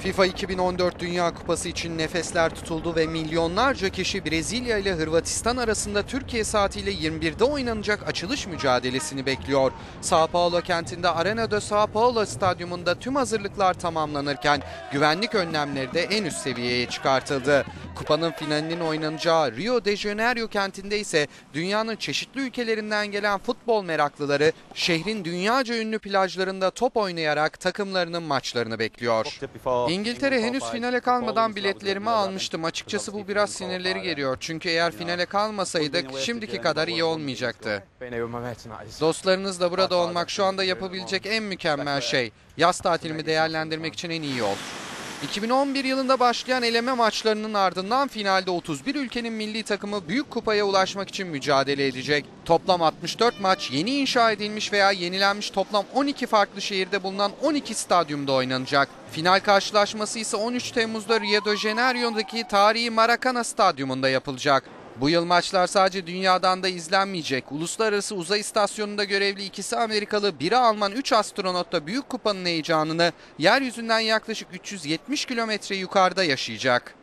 FIFA 2014 Dünya Kupası için nefesler tutuldu ve milyonlarca kişi Brezilya ile Hırvatistan arasında Türkiye saatiyle 21'de oynanacak açılış mücadelesini bekliyor. Sao Paulo kentinde Arena de Sao Paulo stadyumunda tüm hazırlıklar tamamlanırken güvenlik önlemleri de en üst seviyeye çıkartıldı. Kupanın finalinin oynanacağı Rio de Janeiro kentinde ise dünyanın çeşitli ülkelerinden gelen futbol meraklıları şehrin dünyaca ünlü plajlarında top oynayarak takımlarının maçlarını bekliyor. İngiltere henüz finale kalmadan biletlerimi almıştım. Açıkçası bu biraz sinirleri geriyor. Çünkü eğer finale kalmasaydık şimdiki kadar iyi olmayacaktı. Dostlarınızla burada olmak şu anda yapabilecek en mükemmel şey. Yaz tatilimi değerlendirmek için en iyi yol. 2011 yılında başlayan eleme maçlarının ardından finalde 31 ülkenin milli takımı büyük kupaya ulaşmak için mücadele edecek. Toplam 64 maç yeni inşa edilmiş veya yenilenmiş toplam 12 farklı şehirde bulunan 12 stadyumda oynanacak. Final karşılaşması ise 13 Temmuz'da Rio de Janeiro'daki tarihi Maracana Stadyumunda yapılacak. Bu yıl maçlar sadece dünyadan da izlenmeyecek. Uluslararası Uzay İstasyonu'nda görevli ikisi Amerikalı, biri Alman 3 astronot da Büyük Kupa'nın heyecanını yeryüzünden yaklaşık 370 kilometre yukarıda yaşayacak.